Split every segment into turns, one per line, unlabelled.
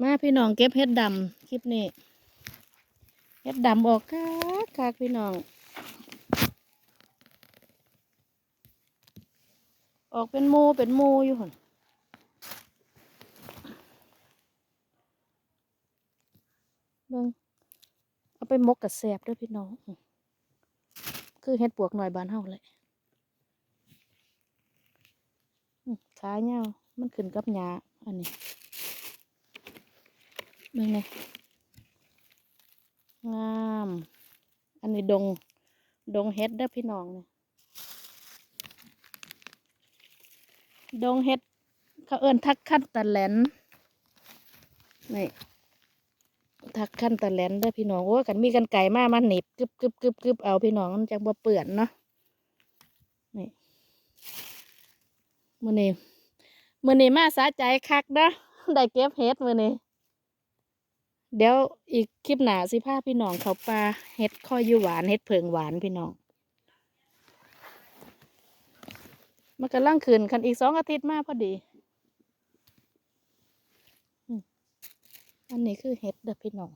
มาพี่น้องเก็บเห็ดดำคลิปนี้เห็ดดำออกคักคักพี่น้อง ออกเป็นมูเป็นมูอยู่หั่นเบิ่งเอาไปมกกับแสบด้วยพี่น้อง คือเห็ดปวกหน่อยบานเฮาเลยขาเงาวมันขึ้นกับหญ้าอันนี้ เบิ่งเลยงาม อันนี้ดง ดงเฮ็ดเด้อพี่น้องเนี่ยดงเฮ็ด เขาเอิ้นทักขั้นตะแหลนนี่ทักขั้นตะแหลนเด้อพี่น้องโอ้กันมีกันไก่มามาหนีบกึบกึบกึบกึบเอาพี่น้องมันจังบ่เปื่อนเนาะนี่มื้อนี้มื้อนี้มาสาใจคักเด้อได้เก็บเฮ็ดมื้อนี้ เดี๋ยวอีกคลิปหนาสิพาพี่น้องเขาปลาเฮ็ดข้อยยูหวานเฮ็ดเผิงหวานพี่น้องมันกำลังคืนคันอีกสองอาทิตย์มาพอดี อันนี้คือเฮ็ดเด้อพี่น้อง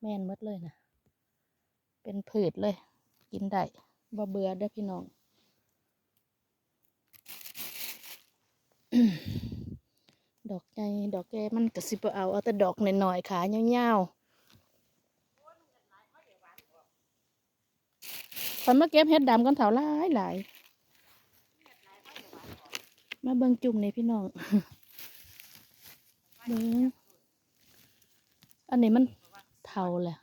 แม่นมดเลยนะ เป็นผืดเลย กินได้บ่เบื่อเด้อพี่น้อง ดอกใหญ่ดอกแก่มันก็สิบ่เอาเอาแต่ดอกน้อยๆขายาวๆคนมาเก็บเห็ดดำกันเถาหลายหลายมาเบิ่งจุ่มนี่พี่น้องเบิ่งอันนี้มันเทาแหละ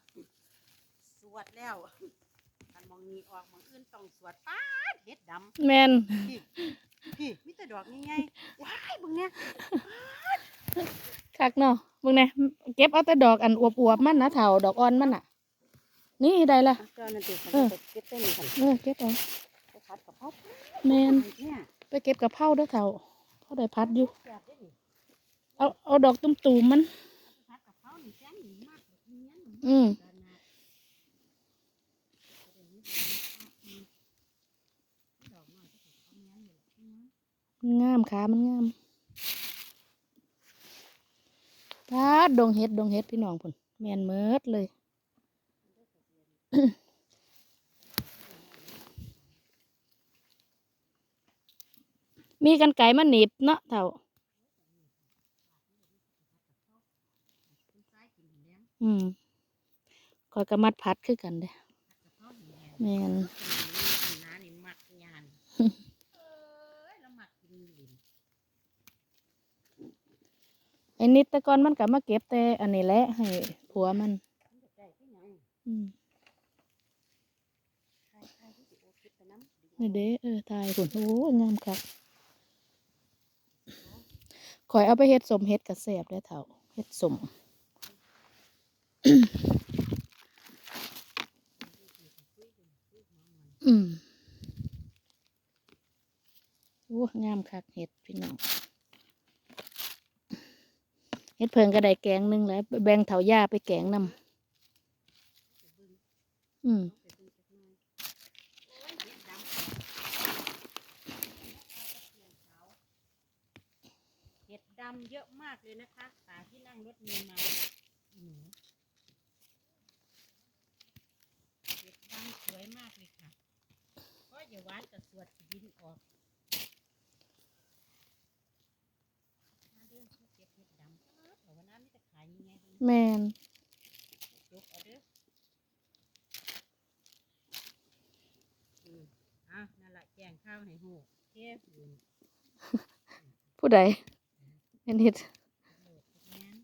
สวดแล้วอั นมองนี้ออกมองอื่นต้องสวดป้าดเฮ็ดด
แม่นำ
พี่พี่มีแต่ดอกนี่ไงว้ายเบิ่งเนี่ย
คักเนาะเบิ่งแหน่เก็บเอาแต่ดอกอันอวบๆมันนะเถาดอกอ่อนมันน่ะ นี่ได้ละ
เจ้านั่นติ
เออ
ไปเก็บได้นี่คั่น
เออเก็บเอา
ไปพัดกับพ่อ
แม่น
เนี่ย
ไปเก็บกับเพราเด้อเถาเขาได้พัดอยู่
แซ่บเด้นี่
เอาเอาดอกตุ้มๆมัน
พัดกับเขานี่แซ่บนี่มากแบบนี้นั่น
อืม
กันนะดอกน้อยก็ถูกเอาเงี้ยนี่แหละอืม
มันงามขามันงามพาดดงเฮ็ดดงเฮ็ดพี่น้องพุ่นแมนเมิดเลย มีกันไก่มาหนีบเนาะเท่า
คุณซ้ายกินแดง
อืมคอยกระมัดพัดคือกันเด้อ
พัดกับเขานี่แม
น
น้านี่มักยานเอ้ยแล้วมักกินลิ้น
ไอ้นิดแต่ก่อนมันก็มาเก็บแต่อันนี้แหละให้ผัวมัน
มันจะได้ที่หยัง
อืม
นี่
เด้เออตายพุ่นโอ้งามครับคอยเอาไปเฮ็ดสมเฮ็ดกระแสบได้เท่าเฮ็ดสมอืมโอ้งามคักเห็ดพี่น้อง เห็ดเพิงก็ได้แกงหนึงแล้วแบ่งเถาหญ้าไปแกงนำอืม
เห็ดดำเยอะมากเลยนะคะตาที่นั่งรถเมล์มาเห็ดดำสวยมากเลยค่ะเพราะอย่าหวานกับสวดสิบินออกมาเดินเก็บเห็ดดำแต่วันนั้นไม่ จะขายยังไงดี
แมน
ยกเอาเด้ออืมอะนั่นแหละแกงข้าวให้หูเทียบอยู่
ผู้ใดเห็นเห็ด
โหลดทุกแม่น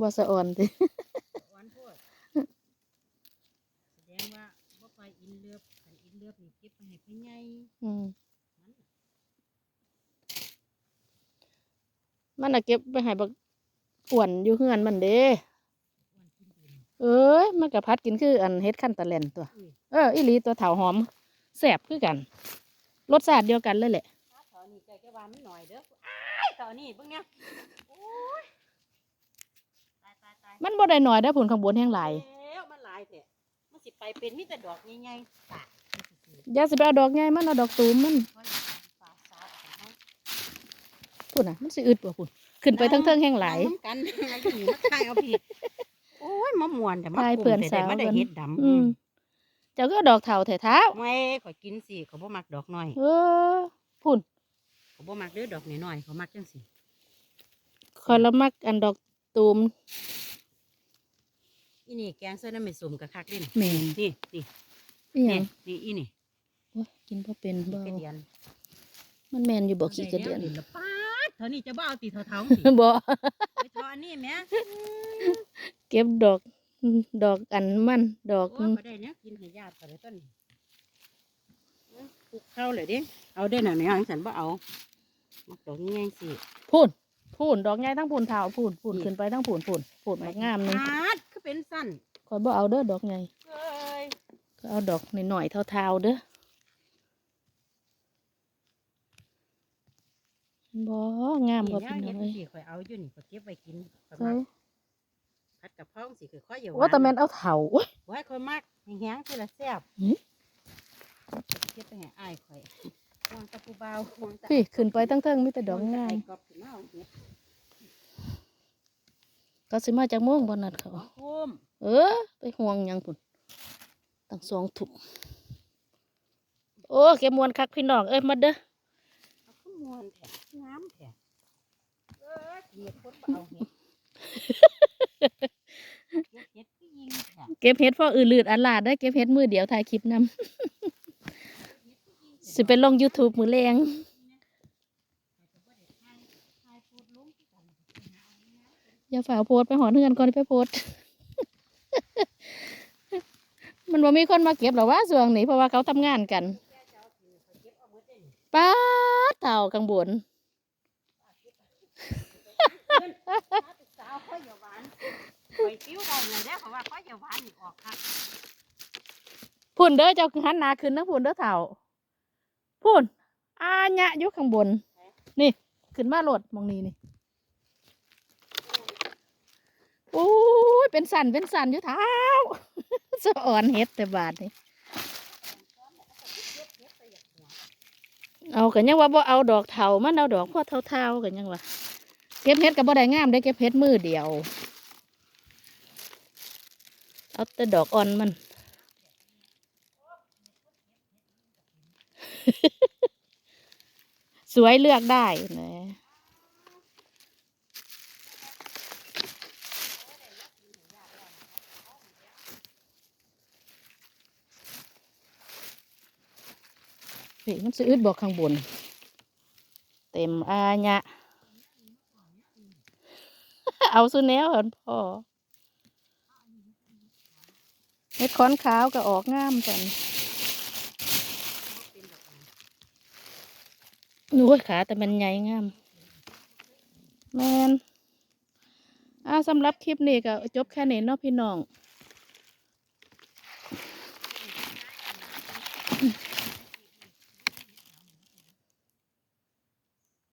บ่สะอ่อนติ
วันพูดแสดงว่าบ่ค่อยอินเลือบคันอินเลือบนี่เก็บไปให้พ่อใหญ่
อืม
มันน่ะ
มันน่ะเก็บไปให้บัก อ้วนอยู่เฮือนมันเด้
อ้วนกินดิน
เอ้ยมันก็พัดกินคืออันเฮ็ดขั้นตะแลนตัว
อุ้ย
เอออีหลีตัวเถาหอมแซ่บคือกันรสชาติเดียวกันเลยแหละ
ถ้าเถานี่ใจแกว่ามันหน่อยเด้ออ้ายเถานี่เบิ่งเนี่ยโอ้ยตายตายตาย
มันบ่ได้หน่อยได้อผลข้างบนแห้งหลาย
แล้วมันหลายแท้มันสิไปเป็นมีแต่ดอกใหญ่ๆตากมันสิสิ
อย่าสิไปเอาดอกใหญ่มันเอาดอกตูมมัน
ค่อยฝาสาของเฮา
พุ่นน่ะมันสิอึดบ่พุ่น ขึ้นไปทั้งเทิงแห่งหลาย
นั่งน้ำกันนั่งอยู่นี่มาถ่ายเอาพี่โอ้ยมะม่วนแต่มา
ถ่าย
กลุ่
เพื่อน
มแต่
สาว
ได้มาได้
กัน
เฮ็ดดำ
อืมเจ้าก็ดอกเถาแถเท้า
ไม่ขอยกินสิเขาบ่มักดอกน้อย
เออพุ่น
เขาบ่มักเด้อดอกน้อยๆเขามักจังสิ
คอยละมักอันดอกตูม
อีนี่แกงเส้นน้ำมันสุ่มกะคักเด่น
แม่น
นี่นี่
อีหยั
นี่
ง
นี่อีนี่
โอ้ยกินพอเป็นบ่
กระเดียน
มันแม่นอยู่บ่ขี้กระเดือน
ได้แล้วละป๊าด เท่านี้จะบ่เอาตีเท่าเท้าสิ
บ่
ไปทออันนี้แหม่
เก็บดอกดอกอันมันดอก
โอ้ก็ได้เนี่ยกินให้ญาติก็ได้ต้นนี้อื้อปลูกเข้าเลยดิเอาได้หน่อยไหมอังฉันบ่เอามักดอกง่ายๆสิ
พูนพูนดอกใหญ่ทั้งพูนเท้าพูนพูนขึ้นไปทั้งพูนพูนพูนบักงามหนึง
ปาดคือเป็นสั้น
คอยบ่เอาเด้อดอกใหญ่
เอ้ย
ก็เอาดอกหน่อยๆเท่าๆเด้อ บ่งามบ่
นี่
เป็น
เฮ็
ด
ด
อกเลย
สิข่อยเอาอยู่นี่ข่อยเก็บไว้กินข่อย
ใช่
มักผัดกับพ้องสิคือข้อยอย่าหวา
ว่าแต่แม่นเอาเถาโอ้ย
ไว้ข่อยมักแห้งๆคือละแซ่บ
หืม
เก็บไปให้อ้ายข่อยวางตะปูเบาวางตะ
พี่ขึ้นไปตั้งเทิงมีแต่ดอกงาม
ไกรอบขึ้นมาเอาเฮ็ด
ก็สิมาจากม่วงบ่นัดเขา
คุ้ม
เออ ไปห่วงหยังพุ่นตั้งสองถุงโอ้เก็บมวนคักพี่น้องเอ้ยมาเด้อ
เอาขึ้น มวนแท้งามแท้เออเฮ็ดคนบ่เอาเฮ็ดเก็บเฮ็ดคือยิงแท้
เก็บเฮ็ดพ่ออื่นลืดอันลาดได้อเก็บเฮ็ดมือเดียวถ่ายคลิปนำ สิไปลง YouTube มือแรงอย่าฝ่าโพสต์ไปหอนเฮือนก่อนไปโพสต์ มันบ่มีคนมาเก็บหรอกว่าส่วงนี้เพราะว่าเขาทำงานกันป้าด เต่ากังบน
สาวข้อยหวานข่อยปิ้วได้เลยเด้อเพราะว่าข้อยอย่าหวานนี่ออกคัก
พุ่นเด้อเจ้าหันหน้าขึ้นนะพุ่นเด้อเต่าพุ่นอาญะอยู่ข้างบน นี่ ขึ้นมาโหลดมองนี้นี่โอ้ยเป็นสันเป็นสันอยู่เท้าสะอ่อนเฮ็ดแต่บาทนี่ เอากันยังว่าบ่เอาดอกเถามันเอาดอกพ่อเทาๆกันยังว่าเก็บเฮ็ดกับบ่ได้งามได้เก็บเฮ็ดมือเดียว เอาแต่ดอกอ่อนมันสวยเลือกได้นะ เฮ้ยมันสะอึดบอกข้างบน เต็มอาญะเอาสุแนวเห็นพ่อเม็ดค้อนขาวก็ออกงามจันนูยขาแต่มันใหญ่งาม แมนอ่าสำหรับคลิปนี้ก็จบแค่นี้เนาะพี่น้อง